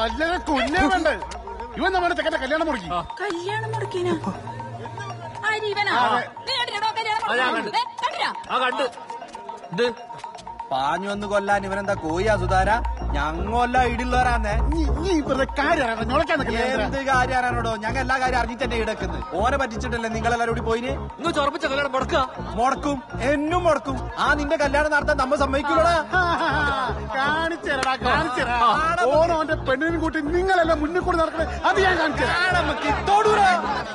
തല്ലനെ കൊല്ലേ വേണ്ട? ഇവൻ നമ്മുടെ തെക്കന്റെ കല്യാണം മുറുക്കി. കല്യാണം മുറുക്കിനാ. ആ കണ്ട്. ഇത് പാഞ്ഞു വന്ന് കൊല്ലാൻ ഇവരെന്താ കോയാ സുധാര ഞങ്ങല്ല ഇടുള്ളവരാന്നേ എന്ത് കാര്യം അറിയാനോടോ ഞങ്ങൾ എല്ലാ കാര്യം അറിഞ്ഞിട്ട് തന്നെ ഇടക്കുന്നത് ഓനെ പറ്റിച്ചിട്ടല്ലേ നിങ്ങളെല്ലാരും കൂടി പോയിന്? ഇന്ന് ചൊറപ്പിച്ച കല്യാണം മുടക്കും. എന്നും മുടക്കും. ആ നിന്റെ കല്യാണം നടത്താൻ നമ്മ സമ്മതിക്കൂടാ കാണിച്ചേരടാ കാണിച്ചേരാ. ഓണോന്റെ പെണ്ണിനും കൂട്ടി നിങ്ങളെല്ലാം മുന്നിൽ കൂടി നടക്കണേ. അത് ഞാൻ തൊടൂടാ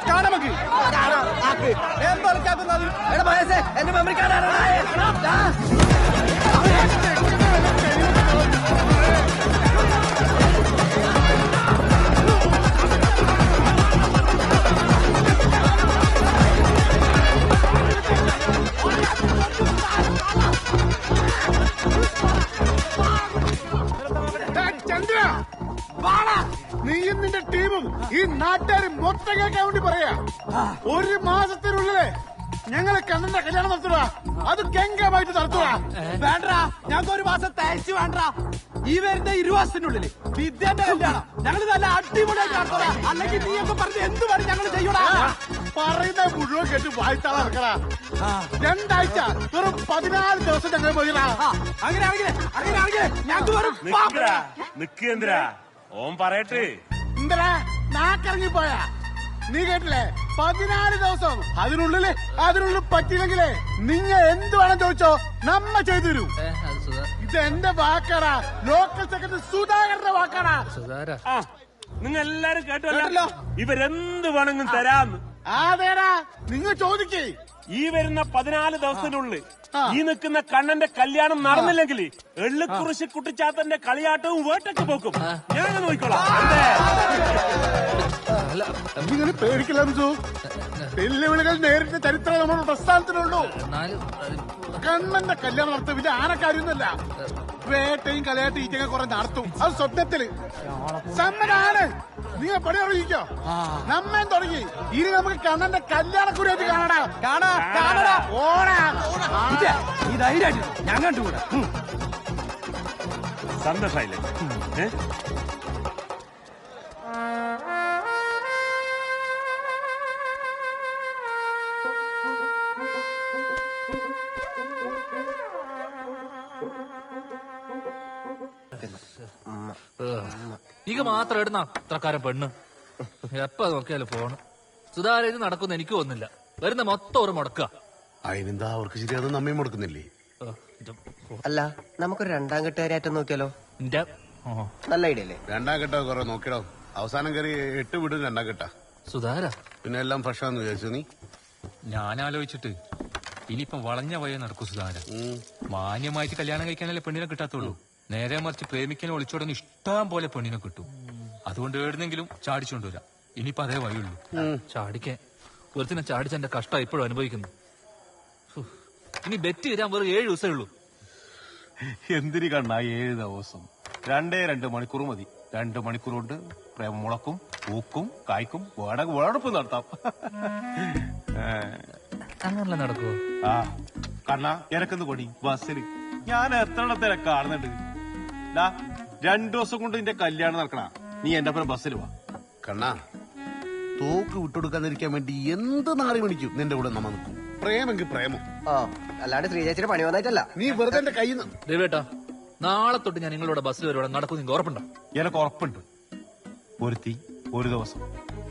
കാണമക്ക് നീയും നിന്റെ ടീമും ഈ നാട്ടുകാരും മൊത്തം കേൾക്കാൻ വേണ്ടി പറയാ. ഒരു മാസത്തിനുള്ളിൽ ഞങ്ങളെ കണ്ണന്റെ കല്യാണം നടത്തുക. അത് ഗംഗമായിട്ട് നടത്തുക. വേണ്ട ഞങ്ങൾക്ക് ഒരു മാസം തയ്ച്ചു വേണ്ട ഈ വരുന്ന ഇരുവാസത്തിനുള്ളിൽ വിദ്യന്റെ കല്യാണം ഞങ്ങൾ നല്ല അടിപൊളിയായിട്ട് നടത്തുക. അല്ലെങ്കിൽ നീ ഒക്കെ പറഞ്ഞ് എന്ത് പറഞ്ഞു ഞങ്ങൾ ചെയ്യൂടാ. പറയുന്ന മുഴുവൻ കേട്ട് വായിത്താളെ ഇറക്കടാ. രണ്ടാഴ്ച വെറും പതിനാല് ദിവസം ഞങ്ങൾ പോയിടാ അങ്ങനെയാണെങ്കിൽ അങ്ങനെ ആണെങ്കിലേ അങ്ങനെ ആണെങ്കിലേ ഞങ്ങൾക്ക് വെറും നിക്കേന്ദ്രാ ഓൻ പറയട്ടെ. എന്തരാ നാക്കിറങ്ങി പോയാ. നീ കേട്ടില്ലേ? പതിനാല് ദിവസം അതിനുള്ളിൽ അതിനുള്ളിൽ പറ്റിയില്ലെങ്കിലേ നിങ്ങ എന്ത് വേണം ചോദിച്ചോ നമ്മ ചെയ്തു തരൂ. ഇത് എന്റെ വാക്കാടാ. ലോക്കൽ സെക്രട്ടറി സുധാകരന്റെ വാക്കാടാ. സുധാര. ആ നിങ്ങൾ എല്ലാരും കേട്ടല്ലോ? ഇവരെന്ത് വേണമെങ്കിലും തരാന്ന്. അതേടാ. നിങ്ങൾ ചോദിക്കേ. ഈ വരുന്ന പതിനാല് ദിവസത്തിനുള്ളിൽ ഈ നിൽക്കുന്ന കണ്ണന്റെ കല്യാണം നടന്നില്ലെങ്കിൽ എള്ളുക്കുറിശി കുട്ടിച്ചാത്തന്റെ കളിയാട്ടവും വേട്ടൊക്കെ പോക്കും. ഞാൻ നോക്കിക്കോളാം? അല്ല പേടിക്കില്ല വെല്ലുവിളികൾ നേരിട്ട ചരിത്രം നമ്മുടെ പ്രസ്ഥാനത്തിനുള്ളൂ. കണ്ണന്റെ കല്യാണം നടത്തും ഇത് ആനക്കാര്യൊന്നുമല്ല. വേട്ടയും കളിയാട്ടും ഈറ്റൊക്കെ കുറെ നടത്തും. അത് സ്വപ്നത്തിൽ. സമ്മനാണ് നിങ്ങൾ പണി അറിയിക്കോ? നമ്മെ തുടങ്ങി. ഇനി നമുക്ക് കണ്ണന്റെ കല്യാണക്കുരിയായിട്ട് കാണടാ. കാണാ കാണടാ. ഓടാ. ഈ ധൈര്യമായിട്ട് ഞാൻ കണ്ടുകൂടാ. സന്തോഷായില്ലേ? നീക്ക് മാത്രം ഇടുന്ന അത്രക്കാരൻ പെണ്ണ്. എപ്പ നോക്കിയാലും ഫോണ്. സുധാര ഇത് നടക്കുന്ന എനിക്ക് ഒന്നില്ല വരുന്ന മൊത്തം ഒരു മുടക്ക. അതിനെന്താ അവർക്ക് ശരിയാതെ നമ്മയും മുടക്കുന്നില്ലേ? അല്ല നമുക്കൊരു രണ്ടാം കെട്ടുകാരായിട്ട് നോക്കിയാലോ? നല്ല ഐഡിയ അല്ലേ? രണ്ടാം കെട്ടോ കുറെ നോക്കിടോ. അവസാനം കയറി എട്ട് വിടും രണ്ടാം കെട്ടാ സുധാര പിന്നെ എല്ലാം ഫ്രഷാന്ന് വിചാരിച്ചു നീ? ഞാൻ ആലോചിച്ചിട്ട് ഇനിയിപ്പം വളഞ്ഞ വഴി നടക്കും സുധാര. മാന്യമായിട്ട് കല്യാണം കഴിക്കാനല്ലേ പെണ്ണിനെ കിട്ടാത്തുള്ളൂ. നേരെ മറിച്ച് പ്രേമിക്കാനും ഒളിച്ചോടാൻ ഇഷ്ടം പോലെ പെണ്ണിനെ കിട്ടും. അതുകൊണ്ട് എവിടുന്നെങ്കിലും ചാടിച്ചുകൊണ്ടുവരാം ഇനിയിപ്പോ അതേ വഴിയുള്ളൂ. ചാടിക്കേ ഒരുത്തിനെ ചാടിച്ച എന്റെ കഷ്ടം ഇപ്പോഴും അനുഭവിക്കുന്നു. ഇനി ബെറ്റ് തരാൻ വെറും ഏഴ് ദിവസമേ ഉള്ളൂ. എന്തിനു കണ്ണ ഏഴ് ദിവസം. രണ്ടേ രണ്ട് മണിക്കൂർ മതി. രണ്ട് മണിക്കൂർ കൊണ്ട് പ്രേമം മുളക്കും പൂക്കും കായ്ക്കും വേണമെങ്കിൽ വേടപ്പ് നടത്താം. അങ്ങനല്ല നടക്കുവോ? ആ. കണ്ണ എനക്കൊന്ന് കൊടി ബസ്സിൽ ഞാൻ എത്രത്തിനെ കാണുന്നുണ്ട്? ഡാ രണ്ടു ദിവസം കൊണ്ട് നിന്റെ കല്യാണം നടക്കണ. നീ എന്റെ ഒപ്പം ബസ്സിൽ വാ. കണ്ണാ തോക്ക് വിട്ടുകൊടുക്കാതിരിക്കാൻ വേണ്ടി എന്ത് നാറി മണിക്കും നിന്റെ കൂടെ നമ്മ നിൽക്കും? പ്രേമെങ്കിൽ പ്രേമം. ആ അല്ലാണ്ട് ശ്രീചേച്ചിയുടെ പണി വന്നായിട്ടല്ല. നീ വെറുതെ എന്റെ കയ്യിൽ നിന്ന് ദേവേട്ടാ നാളെ തൊട്ട് ഞാൻ നിങ്ങളുടെ ബസ്സിൽ വരുവാണ്. നടക്കും നിങ്ങൾക്ക് ഉറപ്പുണ്ടോ? എനക്ക് ഉറപ്പുണ്ട്. ഒരുത്തി ഒരു ദിവസം.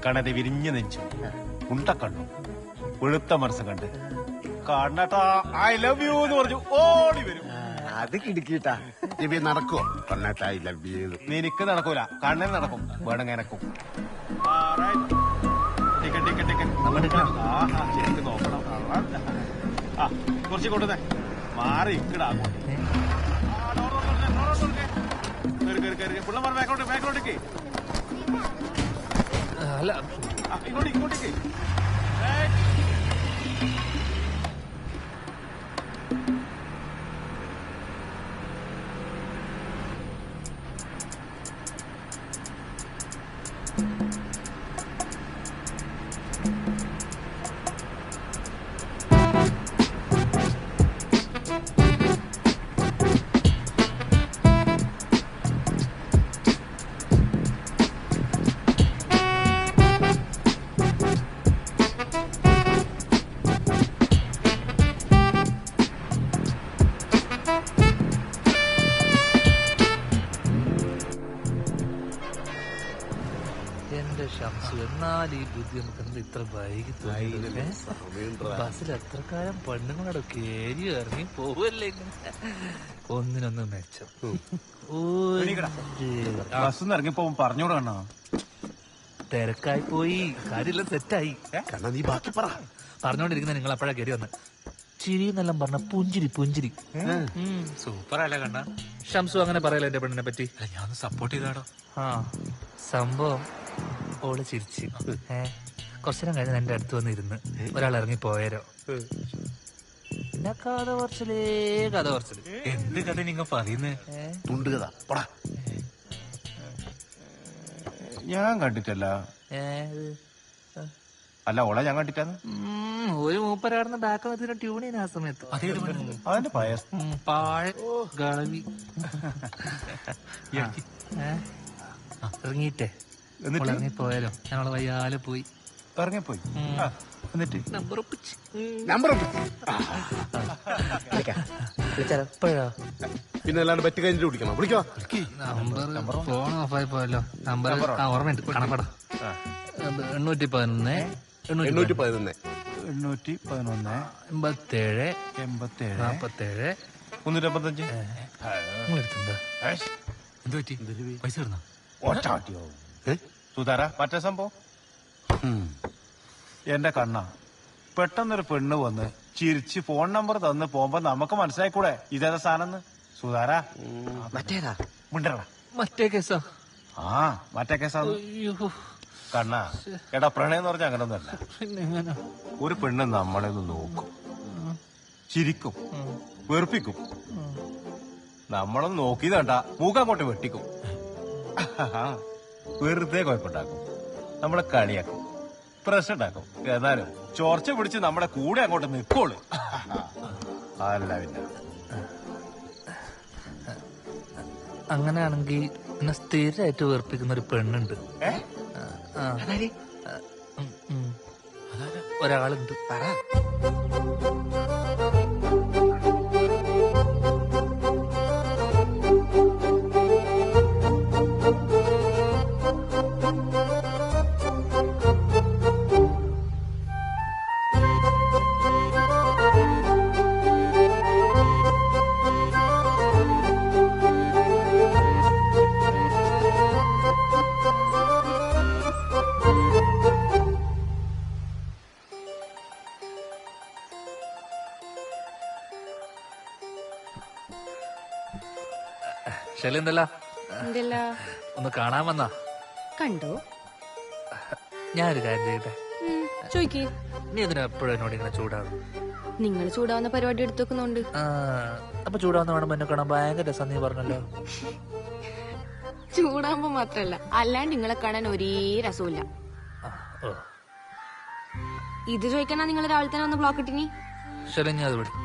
കണതെ വിരിഞ്ഞു നെഞ്ചു. കണ്ണു. വെളുത്ത മനസ്സ് കണ്ട്. കണ്ണട്ടാ ഐ ലവ് യു എന്ന് പറഞ്ഞു. ഓടി വരും. അത് കിടുക്കിട്ടാ. ദിവ്യ നടക്കുവോ? ഐ ലവ് യു നിനക്ക് നടക്കൂല. കണ്ണൻ നടക്കും. വേണം എനക്കും. ടിക്കറ്റ് ടിക്കറ്റ് ടിക്കറ്റ് ആഹാ ശരിക്കും നോക്കണം. ആ കുറച്ച് കൊണ്ടുവന്നേ. മാറി ഇക്കടാ. പിള്ളമാർ ബാക്കോട്ട് ബാക്കോട്ടേക്ക്. അല്ല. ഇങ്ങോട്ട് ഇങ്ങോട്ടേക്ക്. ബുദ്ധി നമുക്ക് ഇത്ര വൈകി? ബസ്സിൽ എത്രക്കാലം പെണ്ണുങ്ങളോട് കേരി ഇറങ്ങി പോവല്ലേ? ഒന്നിനൊന്ന് മെച്ചം. ഒരു- ആ, ബസ് ഇറങ്ങിപ്പോ പറഞ്ഞോട് കണ്ണാ? തിരക്കായി പോയി. കാര്യമെല്ലാം തെറ്റായി. കണ്ണാ നീ ബാക്കി പറ. പറഞ്ഞോണ്ടിരിക്കുന്ന നിങ്ങൾ അപ്പോഴാ കയറി വന്ന്? ചിരി എന്നെല്ലാം പറഞ്ഞ പുഞ്ചിരി പുഞ്ചിരി. സൂപ്പർ അല്ല കണ്ണ. ഷംസു അങ്ങനെ പറയല എന്റെ പെണ്ണിനെ പറ്റി? ഞാൻ സപ്പോർട്ട് ചെയ്താടോ ആ. സംഭവം ഓൾ ചിരിച്ച്. ഏ കുറച്ചു കഴിഞ്ഞ് എന്റെ അടുത്ത് വന്നിരുന്ന്. ഒരാൾ ഇറങ്ങി പോയരോ. പിന്നെ കഥ കുറച്ചിലേ കഥ കുറച്ചിൽ എന്ത് കഥ നിങ്ങ പറയുന്നേ? തുണ്ട് കഥ. പടാ. ഞാൻ കണ്ടിട്ടല്ല. അല്ല ഓളെ ഞാൻ കണ്ടിട്ടാന്ന്? ഒരു മൂപ്പരാടുന്ന ബാക്ക് ട്യൂൺ ചെയ്യുന്ന ആ സമയത്ത്. അതിന്റെ പയർ ഉം, പാഴ കളവി ഏ? ഇറങ്ങിയിട്ടേ. എന്നിട്ട്? ഇറങ്ങി പോയാലോ ഞങ്ങൾ വയ്യാലെ പോയി. ഇറങ്ങിപ്പോയി. എന്നിട്ട്? നമ്പർ ഒപ്പിച്ച്. നമ്പർ വിളിച്ചാലോ? ഇപ്പോഴാ പിന്നെ അല്ലാണ്ട് പറ്റി കഴിഞ്ഞിട്ട് വിളിക്കണം? വിളിക്കോ. നമ്പർ ഫോൺ ഓഫായി പോയല്ലോ നമ്പർ ആ ഓർമ്മയുണ്ട്. കണക്കട. എണ്ണൂറ്റി പതിനൊന്ന് എണ്ണൂറ്റി പതിനൊന്ന് എണ്ണൂറ്റി പതിനൊന്ന് എൺപത്തേഴ് എൺപത്തേഴ് നാപ്പത്തേഴ്. മുന്നൂറ്റമ്പത്തഞ്ച്. നിങ്ങളെടുത്തുണ്ടോ എന്ത് പറ്റി? പൈസ ഇടുന്ന ഒറ്റാട്ടിയോ സുധാര മറ്റേ സംഭവം? എന്റെ കണ്ണ പെട്ടെന്നൊരു പെണ്ണ് വന്ന് ചിരിച്ച് ഫോൺ നമ്പർ തന്ന് പോകുമ്പോ നമുക്ക് മനസ്സിലായിക്കൂടെ ഇതേതാ സാധനം സുധാര മറ്റേതാ? മിണ്ടറ മറ്റേ കേസാ. ആ മറ്റേ കേസാ കണ്ണ എടാ പ്രണയം എന്ന് പറഞ്ഞാൽ അങ്ങനെ പിന്നെ എങ്ങനെ? ഒരു പെണ്ണ് നമ്മളെ ഒന്ന് നോക്കും. ചിരിക്കും. വെറുപ്പിക്കും. നമ്മളൊന്ന് നോക്കിയത് കണ്ട മൂക്ക് അങ്ങോട്ട് വെട്ടിക്കും. വെറുതെ കുഴപ്പമുണ്ടാക്കും. നമ്മളെ കളിയാക്കും. പ്രശ്നം ഉണ്ടാക്കും എന്നാലും ചോർച്ച പിടിച്ച് നമ്മുടെ കൂടെ അങ്ങോട്ട് നിൽക്കോളൂ അല്ല പിന്നെ. അങ്ങനെയാണെങ്കിൽ എന്നെ സ്ഥിരമായിട്ട് വേർപ്പിക്കുന്ന ഒരു പെണ്ണുണ്ട്. ഒരാളുണ്ട്. ശരി എന്തല്ല എന്തല്ല? ഒന്ന് കാണാൻ വന്നാ? കണ്ടോ? ഞാനൊരു കാര്യം ചെയ്യട്ടെ? ചോയ്ക്ക്. നീ ഇതിന് എപ്പോഴും എന്നോട് ഇങ്ങനെ ചൂടാവും നിങ്ങൾ ചൂടാവുന്ന പരിപാടി എടുത്തു വെക്കുന്നുണ്ട് ആ, അപ്പൊ ചൂടാവുന്ന വേണം എന്നെ കാണാൻ ഭയങ്കര രസം നീ പറഞ്ഞല്ലോ. ചൂടാവുമ്പോ മാത്രല്ല അല്ലാണ്ട് നിങ്ങളെ കാണാൻ ഒരേ രസമില്ല ഇത് ചോദിക്കണ നിങ്ങൾ രാവിലെ തന്നെ ഒന്ന് ബ്ലോക്ക് ഇട്ടിനി? ശരി ഞാൻ അത് വിടും.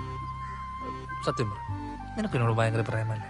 സത്യം നിനക്ക് എന്നോട് ഭയങ്കര പ്രേമല്ലേ?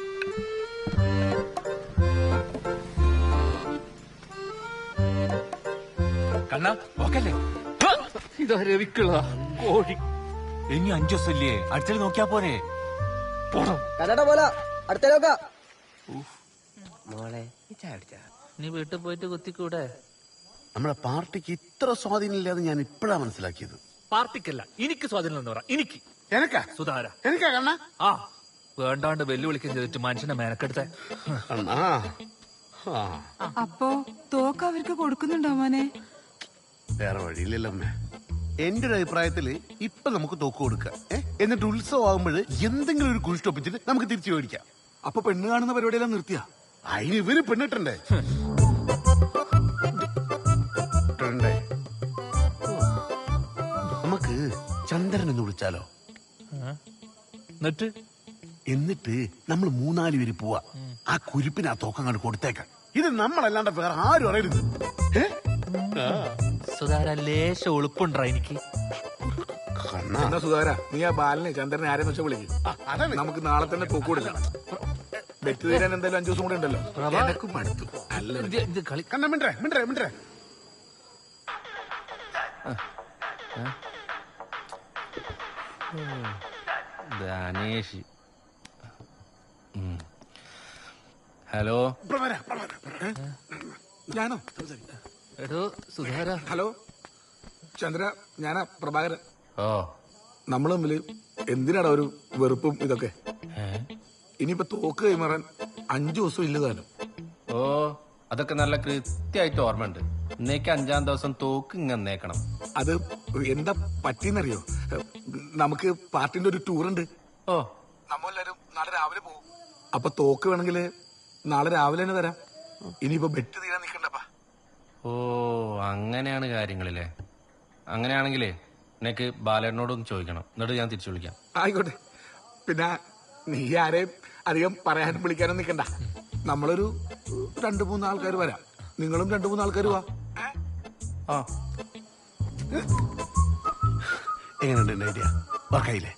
കണ്ണ ഓക്കല്ലേ ഇതാ രവിക്കുള്ളതാ കോഴി. ഇനി അഞ്ചു ദിവസമല്ലേ? അടുത്തത് നോക്കിയാ പോരെ. പോലെ. അടുത്ത നോക്ക. മോളെ? നീ വീട്ടിൽ പോയിട്ട് കുത്തിക്കൂടെ? നമ്മളെ പാർട്ടിക്ക് ഇത്ര സ്വാധീനമില്ലാതെ ഞാൻ ഇപ്പോഴാ മനസ്സിലാക്കിയത്. പാർട്ടിക്കല്ല എനിക്ക് സ്വാധീനം എന്ന് പറ. എനിക്ക്. എനക്കാ? സുധാര. എനിക്കാ കണ്ണ? ആ. വേണ്ടാണ്ട് വെല്ലുവിളിക്കും ചെയ്തിട്ട് മനുഷ്യനെ മെനക്കെടുത്ത. അപ്പോ തോക്ക് അവർക്ക് കൊടുക്കുന്നുണ്ടോ മോനെ? വേറെ വഴിയില്ലല്ലോ അമ്മേ. എന്റെ ഒരു അഭിപ്രായത്തിൽ ഇപ്പൊ നമുക്ക് തോക്ക് കൊടുക്കാം ഏ? എന്നിട്ട് ഉത്സവം ആകുമ്പോൾ എന്തെങ്കിലും ഒരു കുഴിസ്റ്റൊപ്പിച്ചിട്ട് നമുക്ക് തിരിച്ചു മേടിക്കാം. അപ്പൊ പെണ്ണ് കാണുന്ന പരിപാടിയെല്ലാം നിർത്തിയാ? അതിന് ഇവർ പെണ്ണിട്ടണ്ടേ? നമുക്ക് ചന്ദ്രൻ എന്ന് വിളിച്ചാലോ? എന്നിട്ട്? എന്നിട്ട് നമ്മൾ മൂന്നാൽ പേര് പോവാ. ആ കുരിപ്പിന് ആ തോക്കങ്ങൾ കൊടുത്തേക്കാം. ഇത് നമ്മളല്ലാണ്ട് വേറെ ആരും അറിയരുത്. ഏ? സുധാര ലേശ എളുപ്പുണ്ടാ എനിക്ക്. കണ്ണാ. എന്നാ സുധാര നീ ആ ബാലനെ ചന്ദ്രനെ ആരെന്ന് വെച്ചാൽ വിളിക്കും. നമുക്ക് നാളെ തന്നെ തൂക്ക് കൊടുക്കണം ബെറ്റ് തീരാൻ എന്തായാലും അഞ്ചു ദിവസം കൂടെ ഉണ്ടല്ലോ. എനക്കും മടുത്തു. അല്ല ഇത് ഇത് കളി? കണ്ണ മിണ്ടേ മിണ്ടേ മിണ്ടേ ധനേഷ് ഉം. ഹലോ? ഞാനോ? എടോ സുധാര ഹലോ ചന്ദ്ര ഞാനാ പ്രഭാകരൻ. ഓ. നമ്മൾ തമ്മിൽ എന്തിനാടാ ഒരു വെറുപ്പും ഇതൊക്കെ? ഇനിയിപ്പോ തോക്ക് കൈമാറാൻ അഞ്ചു ദിവസം ഇല്ലതാനും ഓ അതൊക്കെ നല്ല കൃത്യമായിട്ട് ഓർമ്മയുണ്ട്. ഇന്നേക്ക് അഞ്ചാം ദിവസം തോക്ക് ഇങ്ങന്നേക്കണം അത് എന്താ പറ്റിയെന്നറിയോ? നമുക്ക് പാർട്ടിന്റെ ഒരു ടൂർ ഉണ്ട് ഓ. നമ്മളെല്ലാരും നാളെ രാവിലെ പോകും. അപ്പൊ തോക്ക് വേണമെങ്കിൽ നാളെ രാവിലെ തന്നെ തരാം. ഇനിയിപ്പോ ബെറ്റ് തീരാൻ നിൽക്കണ്ടപ്പാ ഓ അങ്ങനെയാണ് കാര്യങ്ങളില്ലേ? അങ്ങനെയാണെങ്കിലേ നിനക്ക് ബാലേട്ടനോടൊന്ന് ചോദിക്കണം. എന്നിട്ട് ഞാൻ തിരിച്ചു വിളിക്കാം. ആയിക്കോട്ടെ. പിന്നെ നീ ആരെയും അധികം പറയാനും വിളിക്കാനും നിൽക്കണ്ട നമ്മളൊരു രണ്ടു മൂന്ന് ആൾക്കാർ വരാം. നിങ്ങളും രണ്ടു മൂന്ന് ആൾക്കാർ വാ. ആ. എങ്ങനെയുണ്ട് എന്റെ ഐഡിയ വർക്കായില്ലേ.